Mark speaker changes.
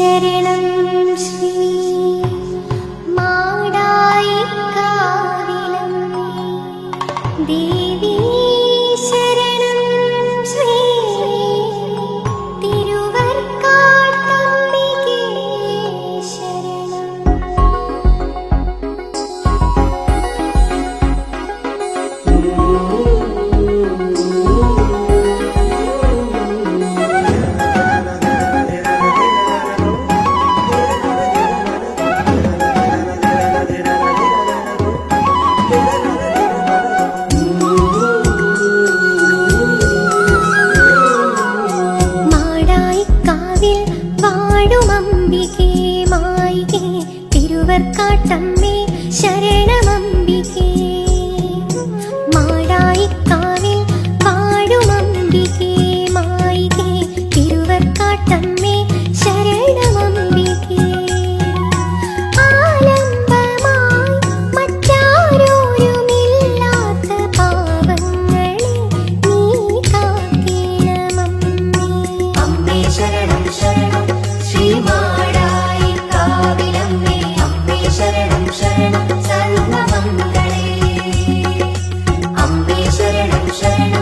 Speaker 1: ശരണം ശ്രീ മാടായി കാവിലമ്മേ ദേവി കാട്ടമ്മേ ശരണമമ്മ 谁